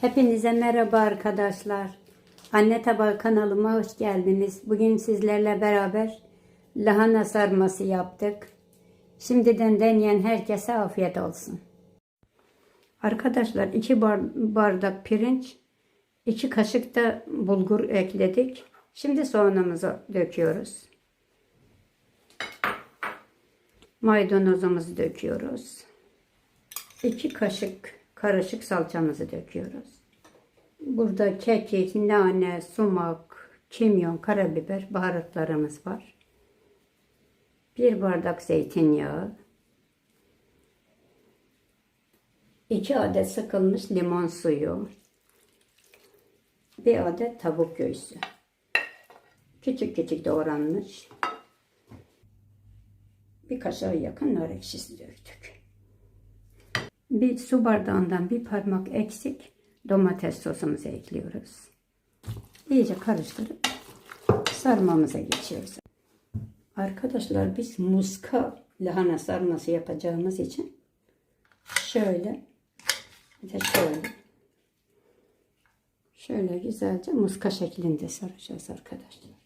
Hepinize merhaba arkadaşlar. Anne Tabağı kanalıma hoş geldiniz. Bugün sizlerle beraber lahana sarması yaptık. Şimdiden deneyen herkese afiyet olsun. Arkadaşlar iki bar- bardak pirinç, iki kaşık da bulgur ekledik. Şimdi soğanımızı döküyoruz. Maydanozumuzu döküyoruz. 2 kaşık karışık salçamızı döküyoruz. Burada kekik, nane, sumak, kimyon, karabiber, baharatlarımız var. Bir bardak zeytinyağı. 2 adet sıkılmış limon suyu. Bir adet tavuk göğsü. Küçük küçük doğranmış. Bir kaşığa yakın nar ekşisi döktük. Bir su bardağından bir parmak eksik domates sosumuzu ekliyoruz. İyice karıştırıp sarmamıza geçiyoruz. Arkadaşlar biz muska lahana sarması yapacağımız için şöyle bir de şöyle şöyle güzelce muska şeklinde saracağız arkadaşlar.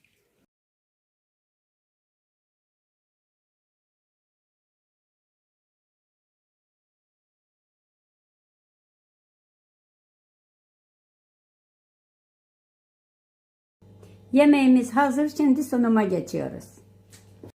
Yemeğimiz hazır. Şimdi sunuma geçiyoruz.